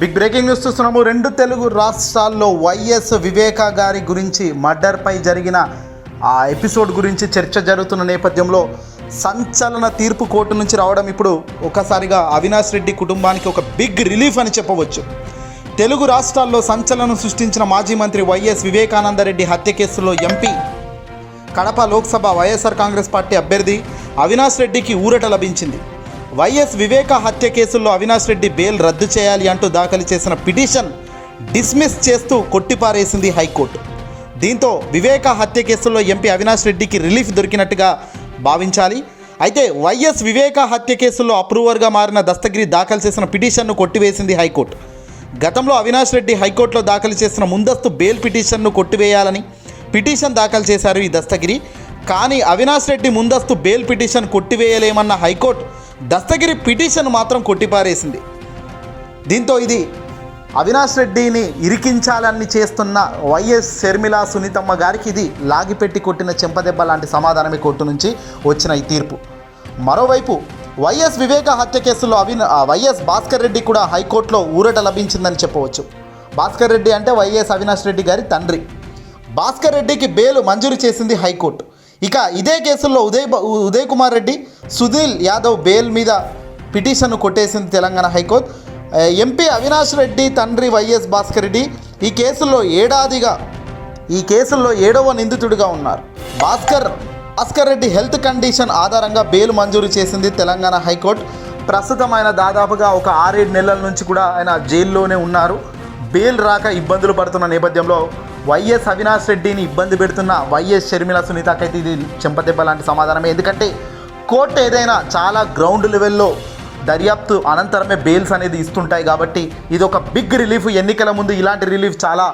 Big breaking news చూస్తున్నాము. రెండు తెలుగు రాష్ట్రాల్లో వైఎస్ వివేక గారి గురించి మర్డర్పై జరిగిన ఆ ఎపిసోడ్ గురించి చర్చ జరుగుతున్న నేపథ్యంలో సంచలన తీర్పు కోర్టు నుంచి రావడం ఇప్పుడు ఒకసారిగా అవినాష్ రెడ్డి కుటుంబానికి ఒక బిగ్ రిలీఫ్ అని చెప్పవచ్చు. తెలుగు రాష్ట్రాల్లో సంచలనం సృష్టించిన మాజీ మంత్రి వైఎస్ వివేకానందరెడ్డి హత్య కేసులో MP Kadapa Lok Sabha YSR Congress party అభ్యర్థి అవినాష్ రెడ్డికి ఊరట లభించింది. వైఎస్ వివేక హత్య కేసుల్లో అవినాష్ రెడ్డి బెయిల్ రద్దు చేయాలి అంటూ దాఖలు చేసిన పిటిషన్ డిస్మిస్ చేస్తూ కొట్టిపారేసింది హైకోర్టు. దీంతో వివేక హత్య కేసుల్లో ఎంపీ అవినాష్ రెడ్డికి రిలీఫ్ దొరికినట్టుగా భావించాలి. అయితే వైఎస్ వివేక హత్య కేసుల్లో అప్రూవర్గా మారిన దస్తగిరి దాఖలు చేసిన పిటిషన్ను కొట్టివేసింది హైకోర్టు. గతంలో అవినాష్ రెడ్డి హైకోర్టులో దాఖలు చేసిన ముందస్తు బెయిల్ పిటిషన్ను కొట్టివేయాలని పిటిషన్ దాఖలు చేశారు ఈ దస్తగిరి. కానీ అవినాష్ రెడ్డి ముందస్తు బెయిల్ పిటిషన్ కొట్టివేయలేమన్న హైకోర్టు దస్తగిరి పిటిషన్ మాత్రం కొట్టిపారేసింది. దీంతో ఇది అవినాష్ రెడ్డిని ఇరికించాలని చేస్తున్న వైఎస్ షర్మిల సునీతమ్మ గారికి ఇది లాగిపెట్టి కొట్టిన చెంపదెబ్బ లాంటి సమాధానమే కోర్టు నుంచి వచ్చిన ఈ తీర్పు. మరోవైపు వైఎస్ వివేక హత్య కేసులో అవిన వైఎస్ భాస్కర్ రెడ్డి కూడా హైకోర్టులో ఊరట లభించిందని చెప్పవచ్చు. భాస్కర్ రెడ్డి అంటే వైఎస్ అవినాష్ రెడ్డి గారి తండ్రి. భాస్కర్ రెడ్డికి బెయిల్ మంజూరు చేసింది హైకోర్టు. ఇక ఇదే కేసుల్లో ఉదయ్ ఉదయ్ కుమార్ రెడ్డి సుధీల్ యాదవ్ బెయిల్ మీద పిటిషన్ను కొట్టేసింది Telangana high court. MP Avinash Reddy తండ్రి వైఎస్ భాస్కర్ రెడ్డి ఈ కేసుల్లో ఏడాదిగా ఈ కేసుల్లో ఏడవ నిందితుడిగా ఉన్నారు. భాస్కర్ భాస్కర్ రెడ్డి హెల్త్ కండిషన్ ఆధారంగా బెయిల్ మంజూరు చేసింది తెలంగాణ హైకోర్టు. ప్రస్తుతం ఆయన దాదాపుగా ఒక ఆరేడు నెలల నుంచి కూడా ఆయన జైల్లోనే ఉన్నారు. బెయిల్ రాక ఇబ్బందులు పడుతున్న నేపథ్యంలో వైఎస్ అవినాష్ రెడ్డిని ఇబ్బంది పెడుతున్న వైఎస్ షర్మిల సునీతకైతే ఇది చెంపదెబ్బ లాంటి సమాధానమే. ఎందుకంటే కోర్టు ఏదైనా చాలా గ్రౌండ్ లెవెల్లో దర్యాప్తు అనంతరమే బెయిల్స్ అనేది ఇస్తుంటాయి కాబట్టి ఇది ఒక బిగ్ రిలీఫ్. ఎన్నికల ముందు ఇలాంటి రిలీఫ్ చాలా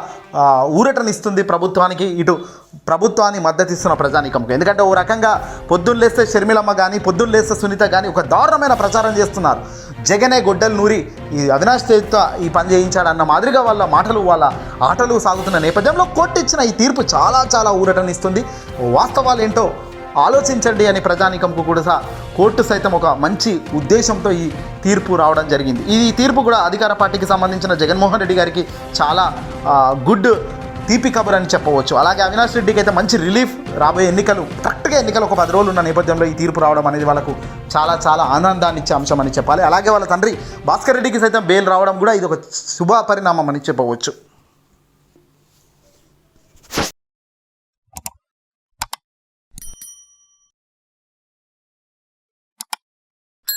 ఊరటనిస్తుంది ప్రభుత్వానికి ఇటు ప్రభుత్వాన్ని మద్దతిస్తున్న ప్రజానీకంకు. ఎందుకంటే ఓ రకంగా పొద్దున్న లేస్తే షర్మిలమ్మ కానీ పొద్దున్న లేస్తే సునీత కానీ ఒక దారుణమైన ప్రచారం చేస్తున్నారు. జగనే గొడ్డలు నూరి ఈ అవినాష్ తేజ్తో ఈ పని చేయించాడన్న మాదిరిగా వాళ్ళ మాటలు వాళ్ళ ఆటలు సాగుతున్న నేపథ్యంలో కోర్టు ఇచ్చిన ఈ తీర్పు చాలా చాలా ఊరటనిస్తుంది. వాస్తవాలు ఏంటో ఆలోచించండి అని ప్రజానీకంకు కూడా కోర్టు సైతం ఒక మంచి ఉద్దేశంతో ఈ తీర్పు రావడం జరిగింది. ఈ తీర్పు కూడా అధికార పార్టీకి సంబంధించిన జగన్మోహన్ రెడ్డి గారికి చాలా గుడ్ తీపి కబుర్ అని చెప్పవచ్చు. అలాగే అవినాష్ రెడ్డికి అయితే మంచి రిలీఫ్ రాబోయే ఎన్నికలు కరెక్ట్గా ఎన్నికలు ఒక పది రోజులు ఉన్న నేపథ్యంలో ఈ తీర్పు రావడం అనేది వాళ్ళకు చాలా చాలా ఆనందాన్ని ఇచ్చే అంశం అని చెప్పాలి. అలాగే వాళ్ళ తండ్రి భాస్కర్ రెడ్డికి సైతం బెయిల్ రావడం కూడా ఇది ఒక శుభ పరిణామం అని చెప్పవచ్చు.